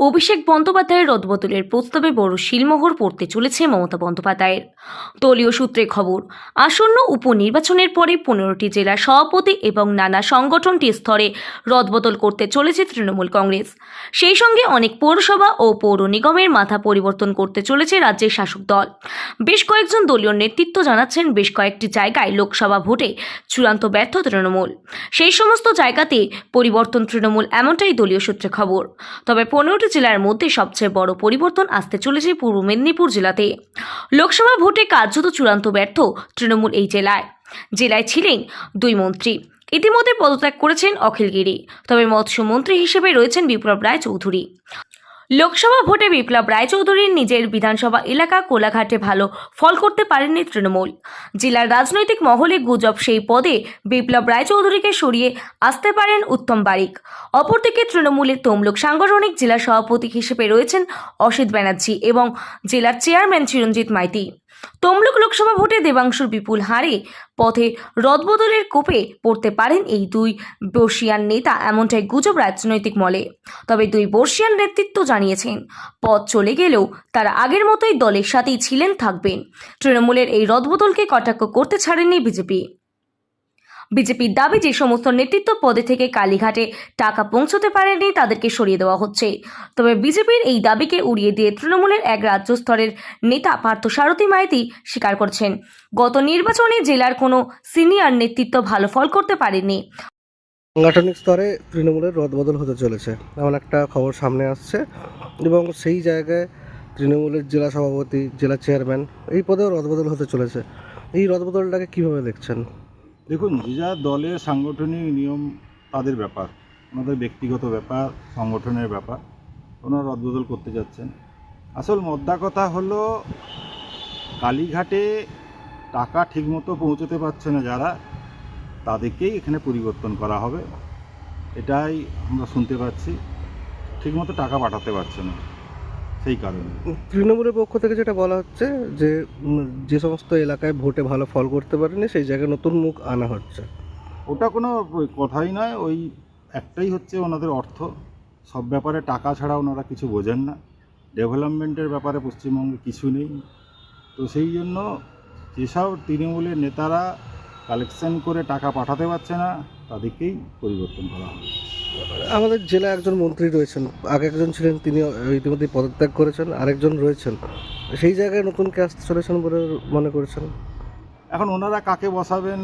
অভিষেক বন্দ্যোপাধ্যায়ের রদবদলের প্রস্তাবে বড় শিলমোহর পড়তে চলেছে মমতা বন্দ্যোপাধ্যায়ের। দলীয় সূত্রে খবর, আসন্ন উপনির্বাচনের পরে পনেরোটি জেলার সভাপতি এবং নানা সংগঠনটি স্তরে রদবদল করতে চলেছে তৃণমূল কংগ্রেস। সেই সঙ্গে অনেক পৌরসভা ও পৌর নিগমের মাথা পরিবর্তন করতে চলেছে রাজ্যের শাসক দল। বেশ কয়েকজন দলীয় নেতৃত্ব জানাচ্ছেন বেশ কয়েকটি জায়গায় লোকসভা ভোটে চূড়ান্ত ব্যর্থ তৃণমূল। সেই সমস্ত জায়গাতে পরিবর্তন তৃণমূল এমনটাই দলীয় সূত্রে খবর। তবে পনেরোটি জেলার মধ্যে সবচেয়ে বড় পরিবর্তন আসতে চলেছে পূর্ব মেদিনীপুর জেলাতে। লোকসভা ভোটে কার্যত চূড়ান্ত ব্যর্থ তৃণমূল এই জেলায়। জেলায় ছিলেন দুই মন্ত্রী। ইতিমধ্যে পদত্যাগ করেছেন অখিলগিরি তবে মৎস্যমন্ত্রী হিসেবে রয়েছেন বিপ্লব রায় চৌধুরী। লোকসভা ভোটে বিপ্লব রায়চৌধুরীর নিজের বিধানসভা এলাকা কোলাঘাটে ভালো ফল করতে পারেননি তৃণমূল। জেলার রাজনৈতিক মহলে গুজব সেই পদে বিপ্লব রায়চৌধুরীকে সরিয়ে আসতে পারেন উত্তম বারিক। অপরদিকে তৃণমূলের তমলুক সাংগঠনিক জেলা সভাপতি হিসেবে রয়েছেন অসিত ব্যানার্জি এবং জেলার চেয়ারম্যান চিরঞ্জিত মাইতি। তমলুক লোকসভা ভোটে দেবাংশুর বিপুল হারে পথে রদবদলের কোপে পড়তে পারেন এই দুই বর্ষিয়ান নেতা, এমনটাই গুজব রাজনৈতিক মলে। তবে দুই বর্ষিয়ান নেতৃত্ব জানিয়েছেন, পথ চলে গেলেও তারা আগের মতোই দলের সাথেই ছিলেন, থাকবেন। তৃণমূলের এই রদবদলকে কটাক্ষ করতে ছাড়েনি বিজেপি। বিজেপির দাবি যে সমস্ত নেতৃত্ব পদে থেকে কালীঘাটে টাকা পৌঁছতে পারেনি তাদেরকে সরিয়ে দেওয়া হচ্ছে। তবে বিজেপির এই দাবিকে উড়িয়ে দিয়ে তৃণমূলের এক রাজ্য স্তরের নেতা পার্থ সারথী মাইতি স্বীকার করছেন। গত নির্বাচনে জেলার কোনো সিনিয়র নেতৃত্ব ভালো ফল করতে পারেনি সাংগঠনিক স্তরে তৃণমূলের রদবদল হতে চলেছে, এমন একটা খবর সামনে আসছে। এবং সেই জায়গায় তৃণমূলের জেলা সভাপতি, জেলা চেয়ারম্যান এই পদেও রদবদল হতে চলেছে। এই রদবদলটাকে কীভাবে দেখছেন? দেখুন, যে যা দলের সাংগঠনিক নিয়ম, তাদের ব্যাপার। ওনাদের ব্যক্তিগত ব্যাপার, সংগঠনের ব্যাপার। ওনারা রদবদল করতে যাচ্ছেন। আসল মদ্দা কথা হলো, কালীঘাটে টাকা ঠিকমতো পৌঁছতে পারছে না যারা, তাদেরকেই এখানে পরিবর্তন করা হবে। এটাই আমরা শুনতে পাচ্ছি। ঠিকমতো টাকা পাঠাতে পারছে না। সেই কারণে। তৃণমূলের পক্ষ থেকে যেটা বলা হচ্ছে যে যে সমস্ত এলাকায় ভোটে ভালো ফল করতে পারেনি সেই জায়গায় নতুন মুখ আনা হচ্ছে। ওটা কোনো কথাই নয় ওই একটাই হচ্ছে ওনাদের অর্থ। সব ব্যাপারে টাকা ছাড়া ওনারা কিছু বোঝেন না। ডেভেলপমেন্টের ব্যাপারে পশ্চিমবঙ্গে কিছু নেই। তো সেই জন্য যেসব তৃণমূলের নেতারা কালেকশন করে টাকা পাঠাতে পারছে না তাদেরকেই পরিবর্তন করা হবে। আমাদের জেলায় একজন মন্ত্রী রয়েছেন। আগে একজন ছিলেন তিনি ইতিমধ্যে পদত্যাগ করেছেন আরেকজন রয়েছেন। সেই জায়গায় নতুন কে আসতে চলেছেন বলে মনে করেছেন? এখন ওনারা কাকে বসাবেন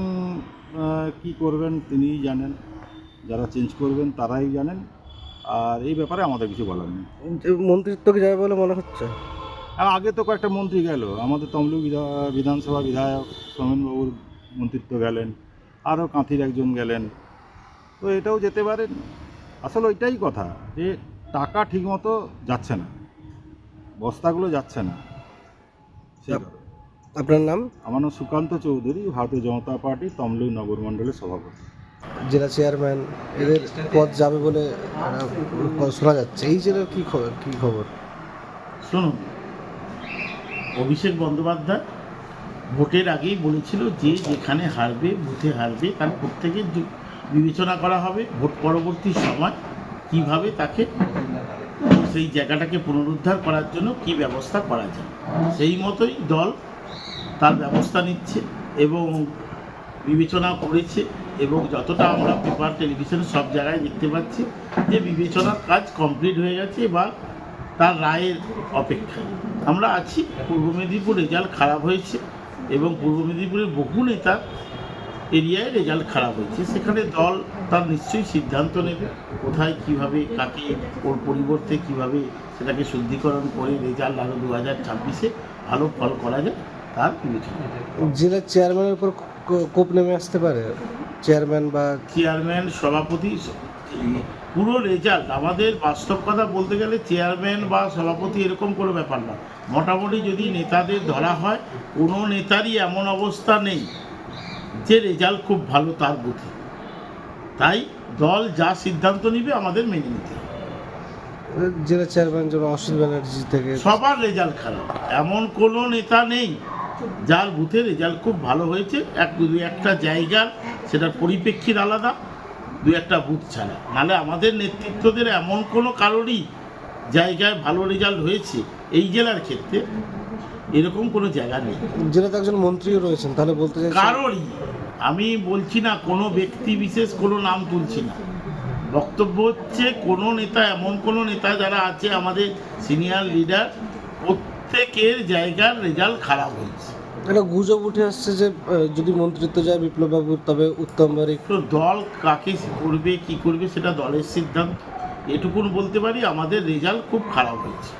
কি করবেন তিনিই জানেন। যারা চেঞ্জ করবেন তারাই জানেন। আর এই ব্যাপারে আমাদের কিছু বলার নেই। মন্ত্রিত্ব কি যাবে বলে মনে হচ্ছে? আগে তো কয়েকটা মন্ত্রী গেল। আমাদের তমলুক বিধা- বিধানসভা বিধায়ক সোমেনবাবুর মন্ত্রিত্ব গেলেন। আরও কাঁথির একজন গেলেন। তো এটাও যেতে পারেন আসলে ওইটাই কথা যে টাকা ঠিকমতো যাচ্ছে না। বস্তাগুলো যাচ্ছে না। আপনার নাম? আমার নাম সুকান্ত চৌধুরী ভারতীয় জনতা পার্টি তমলুক নগর মণ্ডলের সভাপতি। জেলা চেয়ারম্যান এদের পদ যাবে বলে শোনা যাচ্ছে। এই জেলার কি খবর কি খবর? শুনুন অভিষেক বন্দ্যোপাধ্যায় ভোটের আগেই বলেছিল যে যেখানে হারবে বুথে হারবে তার প্রত্যেকের বিবেচনা করা হবে ভোট পরবর্তী সময় কীভাবে তাকে সেই জায়গাটাকে পুনরুদ্ধার করার জন্য কি ব্যবস্থা করা যায়। সেই মতোই দল তার ব্যবস্থা নিচ্ছে এবং বিবেচনা করেছে এবং যতটা আমরা পেপার, টেলিভিশন সব জায়গায় দেখতে পাচ্ছি যে বিবেচনার কাজ কমপ্লিট হয়ে গেছে বা তার রায়ের অপেক্ষায় আমরা আছি, পূর্ব মেদিনীপুর রেজাল্ট খারাপ হয়েছে এবং পূর্ব মেদিনীপুরের বহু নেতা এরিয়ায় রেজাল্ট খারাপ হয়েছে। সেখানে দল তার নিশ্চয়ই সিদ্ধান্ত নেবে কোথায় কীভাবে কাকে ওর পরিবর্তে কীভাবে সেটাকে শুদ্ধিকরণ করে রেজাল্ট আরও দু হাজার ছাব্বিশে ভালো ফল করা যায় তার বিবেচনা জেলার চেয়ারম্যানের উপর কোপ নেমে আসতে পারে? চেয়ারম্যান বা চেয়ারম্যান সভাপতি পুরো রেজাল্ট আমাদের বাস্তব কথা বলতে গেলে চেয়ারম্যান বা সভাপতি এরকম কোনো ব্যাপার না। মোটামুটি যদি নেতাদের ধরা হয় কোনো নেতারই এমন অবস্থা নেই যে রেজাল্ট খুব ভালো তার বুথে তাই দল যা সিদ্ধান্ত নিবে আমাদের মেনে নিতে হবে। জেলা চেয়ারম্যান যেমন অসিত ব্যানার্জি থেকে সবার রেজাল্ট খারাপ। এমন কোনো নেতা নেই যার বুথে রেজাল্ট খুব ভালো হয়েছে। এক দু একটা জায়গার সেটার পরিপ্রেক্ষিত আলাদা দু একটা বুথ ছাড়া। নাহলে আমাদের নেতৃত্বদের এমন কোনো কারোরই জায়গায় ভালো রেজাল্ট হয়েছে এই জেলার ক্ষেত্রে এরকম কোনো জায়গা নেই। জেলাতে একজন মন্ত্রীও রয়েছেন তাহলে বলতে চাইছেন কারোরই। আমি বলছি না কোনো ব্যক্তি বিশেষ কোনো নাম তুলছি না। বক্তব্য হচ্ছে কোনো নেতা এমন কোনো নেতা যারা আছে আমাদের সিনিয়র লিডার প্রত্যেকের জায়গার রেজাল্ট খারাপ হয়েছে। একটা গুজব উঠে আসছে যে যদি মন্ত্রিত্ব যায় বিপ্লব বাবুর তবে উত্তম বারিক তো দল কাকে করবে কি করবে সেটা দলের সিদ্ধান্ত। এটুকুন বলতে পারি আমাদের রেজাল্ট খুব খারাপ হয়েছে।